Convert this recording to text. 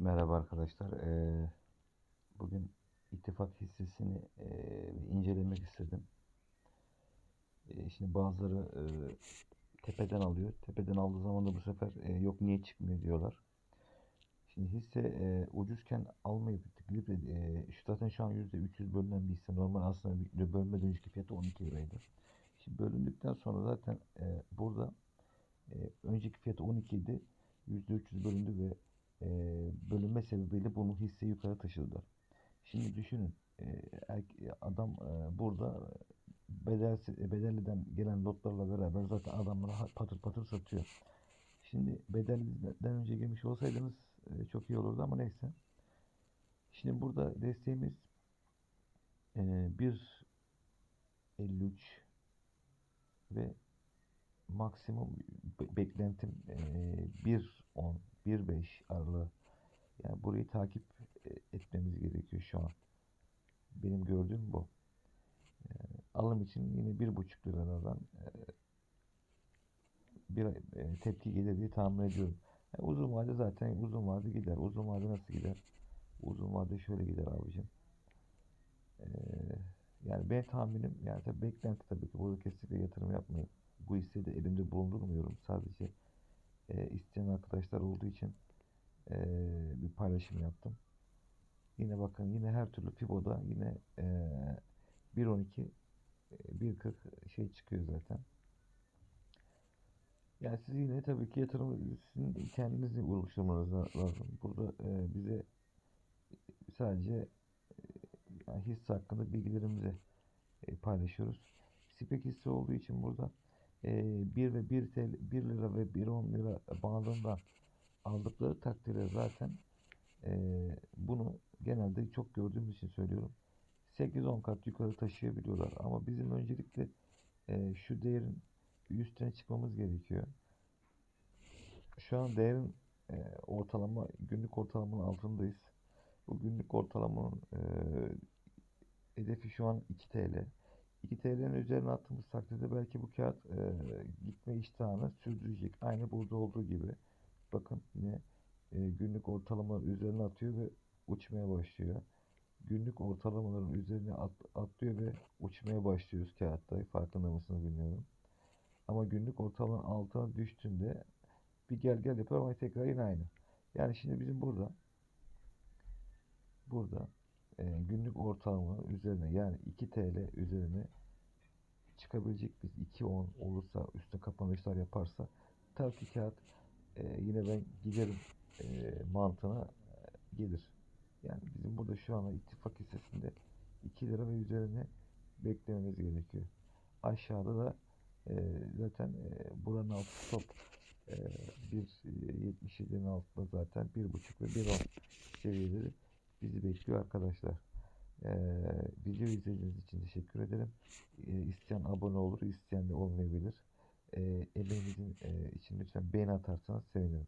Merhaba arkadaşlar. Ee, bugün ittifak hissesini e, incelemek istedim. E, şimdi bazıları e, tepeden alıyor. Tepeden aldığı zaman da bu sefer e, yok niye çıkmıyor diyorlar. Şimdi hisse e, ucuzken almayıp gidip e, zaten şu an %300 bölünen bir hisse. Normal aslında bir bölmeden önceki fiyatı 12 liraydı. Şimdi bölündükten sonra zaten burada önceki fiyatı 12 idi. %300 bölündü ve e, bölünme sebebiyle bunu hisse yukarı taşıdılar. Şimdi düşünün e, erk- adam e, burada bedelsiz, e, bedelliden gelen lotlarla beraber zaten adamları patır patır satıyor. Şimdi bedelliden önce girmiş olsaydınız e, çok iyi olurdu ama neyse. Şimdi burada desteğimiz e, 1.53 ve maksimum be- beklentim e, 1.10 1.5 aralığı. Yani burayı takip e, etmemiz gerekiyor şu an. Benim gördüğüm bu. Alım için yine bir buçuk liradan e, bir e, tepki gelir diye tahmin ediyorum. Yani uzun vade zaten uzun vade gider. Uzun vade nasıl gider? Uzun vade şöyle gider abicim. E, yani ben tahminim yani tabii beklenti tabii ki burada kesinlikle yatırım yapmayın. Bu hisseyi de elimde bulundurmuyorum. Sadece e, isteyen arkadaşlar olduğu için e, bir paylaşım yaptım. Yine bakın yine her türlü Fibo'da yine e, 1.12 e, 1.40 şey çıkıyor zaten. Yani siz yine tabii ki yatırım sizin kendiniz oluşturmanız la- lazım. Burada e, bize sadece yani hisse hakkında bilgilerimizi e, paylaşıyoruz. Spek hisse olduğu için burada e, 1 ve 1 TL, 1 lira ve 1.10 lira bandında aldıkları takdirde zaten e, bunu genelde çok gördüğümüz için söylüyorum. 8-10 kat yukarı taşıyabiliyorlar. Ama bizim öncelikle e, şu değerin üstüne çıkmamız gerekiyor. Şu an değerin e, ortalama günlük ortalamanın altındayız. Bu günlük ortalamanın e, hedefi şu an 2 TL. 2 TL'nin üzerine attığımız takdirde belki bu kağıt e, gitme iştahını sürdürecek. Aynı burada olduğu gibi. Bakın yine e, günlük ortalama üzerine atıyor ve uçmaya başlıyor. Günlük ortalamaların üzerine at, atlıyor ve uçmaya başlıyoruz kağıtta. Farkında mısınız bilmiyorum. Ama günlük ortalamanın altına düştüğünde bir gel gel yapıyor ama tekrar yine aynı. Yani şimdi bizim burada burada e, günlük ortalama üzerine yani 2 TL üzerine çıkabilecek biz 2.10 olursa üstte kapanışlar yaparsa tabii ki kağıt e, yine ben giderim e, mantığına e, gelir. Yani bizim burada şu anda ittifak hissesinde 2 lira ve üzerine beklememiz gerekiyor. Aşağıda da e, zaten e, buranın altı stop e, 1.77'nin altında zaten 1.5 ve 1.10 seviyeleri bizi bekliyor arkadaşlar. E, video izlediğiniz için teşekkür ederim. E, isteyen abone olur, isteyen de olmayabilir. E, emeğinizin e, için lütfen beğeni atarsanız sevinirim.